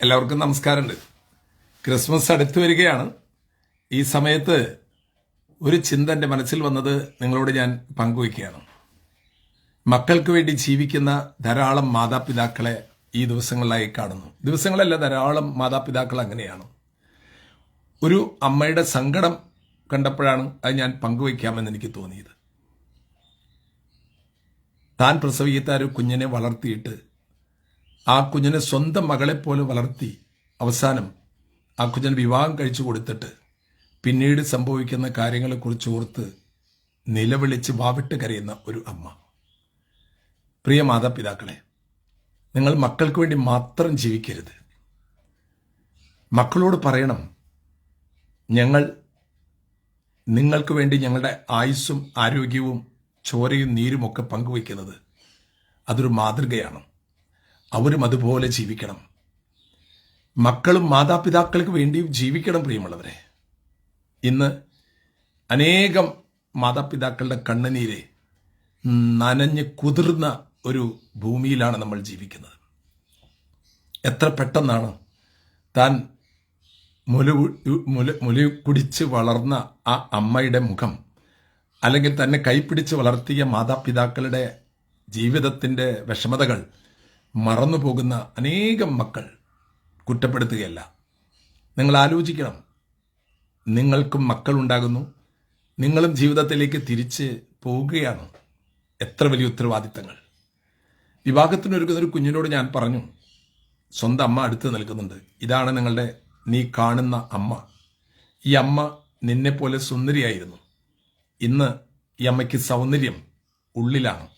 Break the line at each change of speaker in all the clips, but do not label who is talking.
എല്ലാവർക്കും നമസ്കാരമുണ്ട്. ക്രിസ്മസ് അടുത്തു വരികയാണ്. ഈ സമയത്ത് ഒരു ചിന്ത എന്റെ മനസ്സിൽ വന്നത് നിങ്ങളോട് ഞാൻ പങ്കുവയ്ക്കുകയാണ്. മക്കൾക്ക് വേണ്ടി ജീവിക്കുന്ന ധാരാളം മാതാപിതാക്കളെ ഈ ദിവസങ്ങളിലായി കാണുന്നു. ദിവസങ്ങളല്ല ധാരാളം മാതാപിതാക്കൾ അങ്ങനെയാണ്. ഒരു അമ്മയുടെ സങ്കടം കണ്ടപ്പോഴാണ് അത് ഞാൻ പങ്കുവയ്ക്കാമെന്ന് എനിക്ക് തോന്നിയത്. താൻ പ്രസവിക്കാത്ത ഒരു കുഞ്ഞിനെ വളർത്തിയിട്ട് ആ കുഞ്ഞിനെ സ്വന്തം മകളെപ്പോലെ വളർത്തി അവസാനം ആ കുഞ്ഞിന് വിവാഹം കഴിച്ചു കൊടുത്തിട്ട് പിന്നീട് സംഭവിക്കുന്ന കാര്യങ്ങളെക്കുറിച്ച് ഓർത്ത് നിലവിളിച്ച് വാവിട്ട് കരയുന്ന ഒരു അമ്മ. പ്രിയ മാതാപിതാക്കളെ നിങ്ങൾ മക്കൾക്ക് വേണ്ടി മാത്രം ജീവിക്കരുത്. മക്കളോട് പറയണം ഞങ്ങൾ നിങ്ങൾക്ക് വേണ്ടി ഞങ്ങളുടെ ആയുസ്സും ആരോഗ്യവും ചോരയും നീരുമൊക്കെ പങ്കുവയ്ക്കുന്നത് അതൊരു മാതൃകയാണ്. അവരും അതുപോലെ ജീവിക്കണം. മക്കളും മാതാപിതാക്കൾക്ക് വേണ്ടിയും ജീവിക്കണം പ്രിയമുള്ളവരെ. ഇന്ന് അനേകം മാതാപിതാക്കളുടെ കണ്ണുനീരെ നനഞ്ഞ് കുതിർന്ന ഒരു ഭൂമിയിലാണ് നമ്മൾ ജീവിക്കുന്നത്. എത്ര പെട്ടെന്നാണ് താൻ മുല മുല മുല കുടിച്ച് വളർന്ന ആ അമ്മയുടെ മുഖം അല്ലെങ്കിൽ തന്നെ കൈപ്പിടിച്ച് വളർത്തിയ മാതാപിതാക്കളുടെ ജീവിതത്തിന്റെ വിഷമതകൾ മറന്നുപോകുന്ന അനേകം മക്കൾ കുറ്റപ്പെടുത്തുകയല്ല. നിങ്ങൾ ആലോചിക്കണം. നിങ്ങൾക്കും മക്കളുണ്ടാകുന്നു. നിങ്ങളും ജീവിതത്തിലേക്ക് തിരിച്ച് പോവുകയാണ് എത്ര വലിയ ഉത്തരവാദിത്തങ്ങൾ. വിവാഹത്തിനൊരുക്കുന്ന ഒരു കുഞ്ഞിനോട് ഞാൻ പറഞ്ഞു സ്വന്തം അമ്മ അടുത്ത് നിൽക്കുന്നുണ്ട്. ഇതാണ് നിങ്ങളുടെ നീ കാണുന്ന അമ്മ. ഈ അമ്മ നിന്നെപ്പോലെ സുന്ദരിയായിരുന്നു. ഇന്ന് ഈ അമ്മയ്ക്ക് സൗന്ദര്യം ഉള്ളിലാണ്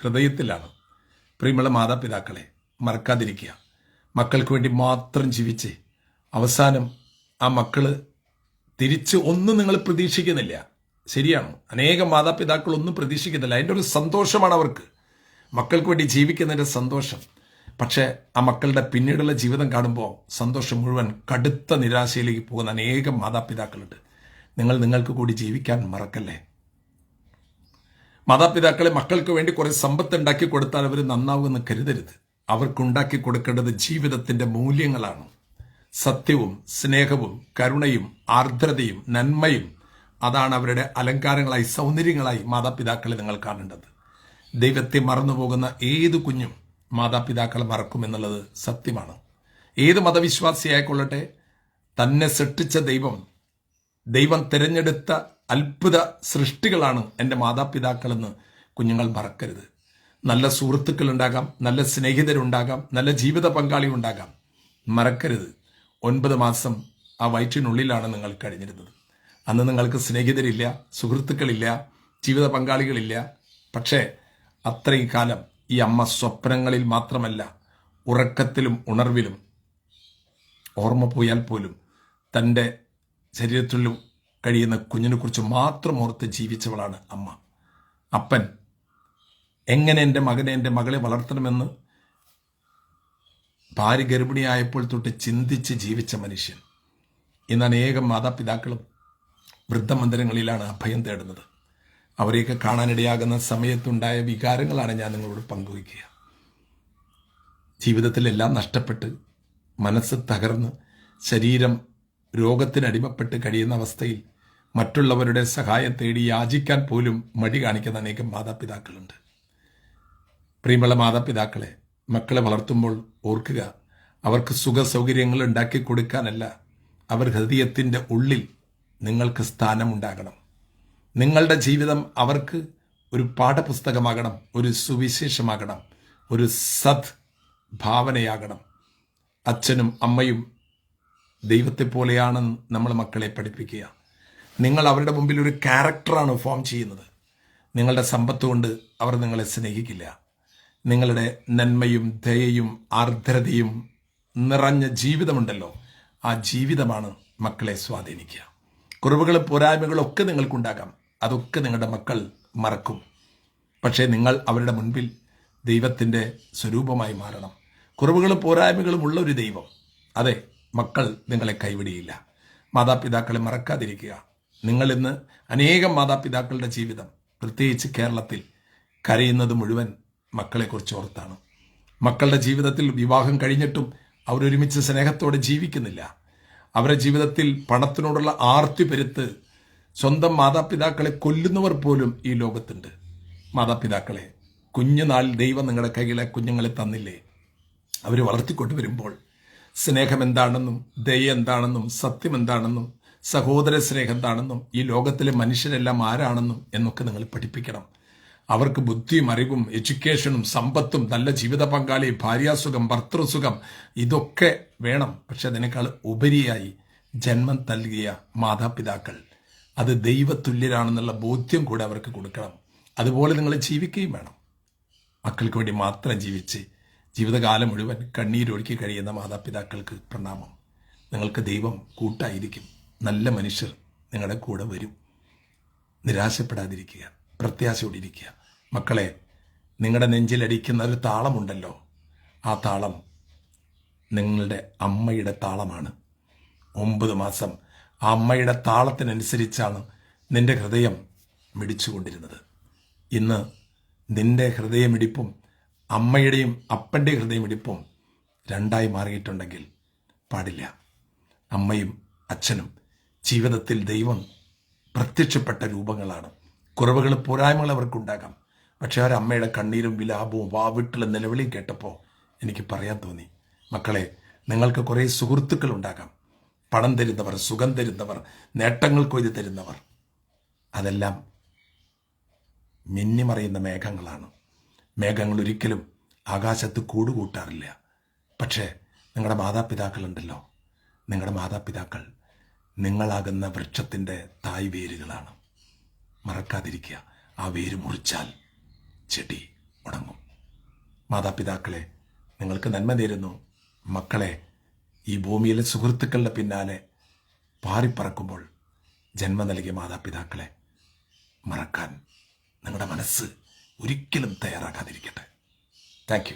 ഹൃദയത്തിലാണ്. പ്രിയമുള്ള മാതാപിതാക്കളെ മറക്കാതിരിക്കുക. മക്കൾക്ക് വേണ്ടി മാത്രം ജീവിച്ച് അവസാനം ആ മക്കൾ തിരിച്ച് ഒന്നും നിങ്ങൾ പ്രതീക്ഷിക്കുന്നില്ല. ശരിയാണ്? അനേകം മാതാപിതാക്കൾ ഒന്നും പ്രതീക്ഷിക്കുന്നില്ല. അതിന്റെ ഒരു സന്തോഷമാണ് അവർക്ക്. മക്കൾക്ക് വേണ്ടി ജീവിക്കുന്നതിന്റെ സന്തോഷം. പക്ഷേ ആ മക്കളുടെ പിന്നീടുള്ള ജീവിതം കാണുമ്പോൾ സന്തോഷം മുഴുവൻ കടുത്ത നിരാശയിലേക്ക് പോകുന്ന അനേകം മാതാപിതാക്കളുണ്ട്. നിങ്ങൾ നിങ്ങൾക്ക് കൂടി ജീവിക്കാൻ മറക്കല്ലേ? മാതാപിതാക്കളെ മക്കൾക്ക് വേണ്ടി കുറെ സമ്പത്ത് ഉണ്ടാക്കി കൊടുത്താൽ അവർ നന്നാവുമെന്ന് കരുതരുത്. അവർക്കുണ്ടാക്കി കൊടുക്കേണ്ടത് ജീവിതത്തിന്റെ മൂല്യങ്ങളാണ്. സത്യവും സ്നേഹവും കരുണയും ആർദ്രതയും നന്മയും അതാണ് അവരുടെ അലങ്കാരങ്ങളായി സൗന്ദര്യങ്ങളായി മാതാപിതാക്കളെ നിങ്ങൾ കാണേണ്ടത്. ദൈവത്തെ മറന്നുപോകുന്ന ഏത് കുഞ്ഞും മാതാപിതാക്കളെ മറക്കുമെന്നുള്ളത് സത്യമാണ്. ഏത് മതവിശ്വാസിയായിക്കൊള്ളട്ടെ തന്നെ സൃഷ്ടിച്ച ദൈവം ദൈവം തിരഞ്ഞെടുത്ത അത്ഭുത സൃഷ്ടികളാണ് എന്റെ മാതാപിതാക്കളെന്ന് കുഞ്ഞുങ്ങൾ മറക്കരുത്. നല്ല സുഹൃത്തുക്കൾ ഉണ്ടാകാം നല്ല സ്നേഹിതരുണ്ടാകാം നല്ല ജീവിത പങ്കാളി ഉണ്ടാകാം. മറക്കരുത്. ഒൻപത് മാസം ആ വയറ്റിനുള്ളിലാണ് നിങ്ങൾ കഴിഞ്ഞിരുന്നത്. അന്ന് നിങ്ങൾക്ക് സ്നേഹിതരില്ല സുഹൃത്തുക്കളില്ല ജീവിത പങ്കാളികളില്ല. പക്ഷേ അത്രയും കാലം ഈ അമ്മ സ്വപ്നങ്ങളിൽ മാത്രമല്ല ഉറക്കത്തിലും ഉണർവിലും ഓർമ്മ പോയാൽ പോലും തന്റെ ശരീരത്തിലും കഴിയുന്ന കുഞ്ഞിനെക്കുറിച്ച് മാത്രം ഓർത്ത് ജീവിച്ചവളാണ് അമ്മ. അപ്പൻ എങ്ങനെ എന്റെ മകനെ എന്റെ മകളെ വളർത്തണമെന്ന് ഭാര്യ ഗർഭിണിയായപ്പോൾ തൊട്ട് ചിന്തിച്ച് ജീവിച്ച മനുഷ്യൻ. ഇന്ന് അനേകം മാതാപിതാക്കളും വൃദ്ധമന്ദിരങ്ങളിലാണ് അഭയം തേടുന്നത്. അവരെയൊക്കെ കാണാനിടയാകുന്ന സമയത്തുണ്ടായ വികാരങ്ങളാണ് ഞാൻ നിങ്ങളോട് പങ്കുവയ്ക്കുക. ജീവിതത്തിലെല്ലാം നഷ്ടപ്പെട്ട് മനസ്സ് തകർന്ന് ശരീരം രോഗത്തിനടിമപ്പെട്ട് കഴിയുന്ന അവസ്ഥയിൽ മറ്റുള്ളവരുടെ സഹായം തേടി യാചിക്കാൻ പോലും മടി കാണിക്കുന്ന അനേകം മാതാപിതാക്കളുണ്ട്. പ്രിയമുള്ള മാതാപിതാക്കളെ മക്കളെ വളർത്തുമ്പോൾ ഓർക്കുക അവർക്ക് സുഖ സൗകര്യങ്ങൾ ഉണ്ടാക്കി കൊടുക്കാനല്ല അവർ ഹൃദയത്തിന്റെ ഉള്ളിൽ നിങ്ങൾക്ക് സ്ഥാനമുണ്ടാകണം നിങ്ങളുടെ ജീവിതം അവർക്ക് ഒരു പാഠപുസ്തകമാകണം ഒരു സുവിശേഷമാകണം ഒരു സദ് ഭാവനയാകണം അച്ഛനും അമ്മയും ദൈവത്തെ പോലെയാണ് നമ്മൾ മക്കളെ പഠിപ്പിക്കുക. നിങ്ങൾ അവരുടെ മുമ്പിൽ ഒരു ക്യാരക്ടറാണ് ഫോം ചെയ്യുന്നത്. നിങ്ങളുടെ സമ്പത്ത് കൊണ്ട് അവർ നിങ്ങളെ സ്നേഹിക്കില്ല. നിങ്ങളുടെ നന്മയും ദയയും ആർദ്രതയും നിറഞ്ഞ ജീവിതമുണ്ടല്ലോ. ആ ജീവിതമാണ് മക്കളെ സ്വാധീനിക്കുക. കുറവുകളും പോരായ്മകളും ഒക്കെ നിങ്ങൾക്കുണ്ടാകാം. അതൊക്കെ നിങ്ങളുടെ മക്കൾ മറക്കും. പക്ഷേ നിങ്ങൾ അവരുടെ മുൻപിൽ ദൈവത്തിന്റെ സ്വരൂപമായി മാറണം. കുറവുകളും പോരായ്മകളും ഉള്ള ഒരു ദൈവം. അതെ മക്കൾ നിങ്ങളെ കൈവിടിയില്ല. മാതാപിതാക്കളെ മറക്കാതിരിക്കുക. നിങ്ങൾ ഇന്ന് അനേകം മാതാപിതാക്കളുടെ ജീവിതം പ്രത്യേകിച്ച് കേരളത്തിൽ കരയുന്നത് മുഴുവൻ മക്കളെക്കുറിച്ച് ഓർത്താണ്. മക്കളുടെ ജീവിതത്തിൽ വിവാഹം കഴിഞ്ഞിട്ടും അവരൊരുമിച്ച് സ്നേഹത്തോടെ ജീവിക്കുന്നില്ല. അവരുടെ ജീവിതത്തിൽ പണത്തിനോടുള്ള ആർത്തി പെരുത്ത് സ്വന്തം മാതാപിതാക്കളെ കൊല്ലുന്നവർ പോലും ഈ ലോകത്തുണ്ട്. മാതാപിതാക്കളെ കുഞ്ഞുനാൾ ദൈവം നിങ്ങളുടെ കയ്യിലെ കുഞ്ഞുങ്ങളെ തന്നില്ലേ? അവർ വളർത്തിക്കൊണ്ടു വരുമ്പോൾ സ്നേഹം എന്താണെന്നും ദയ എന്താണെന്നും സത്യം എന്താണെന്നും സഹോദര സ്നേഹം എന്താണെന്നും ഈ ലോകത്തിലെ മനുഷ്യരെല്ലാം ആരാണെന്നും എന്നൊക്കെ നിങ്ങൾ പഠിപ്പിക്കണം. അവർക്ക് ബുദ്ധിയും അറിവും എഡ്യൂക്കേഷനും സമ്പത്തും നല്ല ജീവിത പങ്കാളി ഭാര്യാസുഖം ഭർത്തൃസുഖം ഇതൊക്കെ വേണം. പക്ഷെ അതിനേക്കാൾ ഉപരിയായി ജന്മം നൽകിയ മാതാപിതാക്കൾ. അത് ദൈവതുല്യരാണെന്നുള്ള ബോധ്യം കൂടെ അവർക്ക് കൊടുക്കണം. അതുപോലെ നിങ്ങൾ ജീവിക്കുകയും വേണം. മക്കൾക്ക് വേണ്ടി മാത്രം ജീവിച്ച് ജീവിതകാലം മുഴുവൻ കണ്ണീരൊഴുക്കി കഴിയുന്ന മാതാപിതാക്കൾക്ക് പ്രണാമം. നിങ്ങൾക്ക് ദൈവം കൂട്ടായിരിക്കും. നല്ല മനുഷ്യർ നിങ്ങളുടെ കൂടെ വരും. നിരാശപ്പെടാതിരിക്കുക പ്രത്യാശയോടിരിക്കുക. മക്കളെ നിങ്ങളുടെ നെഞ്ചിലടിക്കുന്ന ഒരു താളമുണ്ടല്ലോ. ആ താളം നിങ്ങളുടെ അമ്മയുടെ താളമാണ്. ഒമ്പത് മാസം ആ അമ്മയുടെ താളത്തിനനുസരിച്ചാണ് നിന്റെ ഹൃദയം മിടിച്ചുകൊണ്ടിരുന്നത്. ഇന്ന് നിന്റെ ഹൃദയമിടിപ്പും അമ്മയുടെയും അപ്പന്റെ ഹൃദയമിടിപ്പും രണ്ടായി മാറിയിട്ടുണ്ടെങ്കിൽ പാടില്ല. അമ്മയും അച്ഛനും ജീവിതത്തിൽ ദൈവം പ്രത്യക്ഷപ്പെട്ട രൂപങ്ങളാണ്. കുറവുകൾ പോരായ്മകൾ അവർക്കുണ്ടാകാം. പക്ഷെ ആ അമ്മയുടെ കണ്ണീരും വിലാപവും വാവിട്ടുള്ള നിലവിളിയും കേട്ടപ്പോൾ എനിക്ക് പറയാൻ തോന്നി മക്കളെ നിങ്ങൾക്ക് കുറേ സുഹൃത്തുക്കൾ ഉണ്ടാകാം. പണം തരുന്നവർ സുഖം തരുന്നവർ നേട്ടങ്ങൾ കൊയ്ത് തരുന്നവർ. അതെല്ലാം മിന്നിമറിയുന്ന മേഘങ്ങളാണ്. മേഘങ്ങൾ ഒരിക്കലും ആകാശത്ത് കൂടുകൂട്ടാറില്ല. പക്ഷേ നിങ്ങളുടെ മാതാപിതാക്കളുണ്ടല്ലോ. നിങ്ങളുടെ മാതാപിതാക്കൾ നിങ്ങളാകുന്ന വൃക്ഷത്തിന്റെ തായ് വേരുകളാണ് മറക്കാതിരിക്കുക. ആ വേര് മുറിച്ചാൽ ചെടി ഉണങ്ങും. മാതാപിതാക്കളെ നിങ്ങൾക്ക് നന്മ നേരുന്നു. മക്കളെ ഈ ഭൂമിയിലെ സുഹൃത്തുക്കളുടെ പിന്നാലെ പാറിപ്പറക്കുമ്പോൾ ജന്മം നൽകിയ മാതാപിതാക്കളെ മറക്കാൻ നിങ്ങളുടെ മനസ്സ് ഒരിക്കലും തയ്യാറാക്കാതിരിക്കട്ടെ താങ്ക്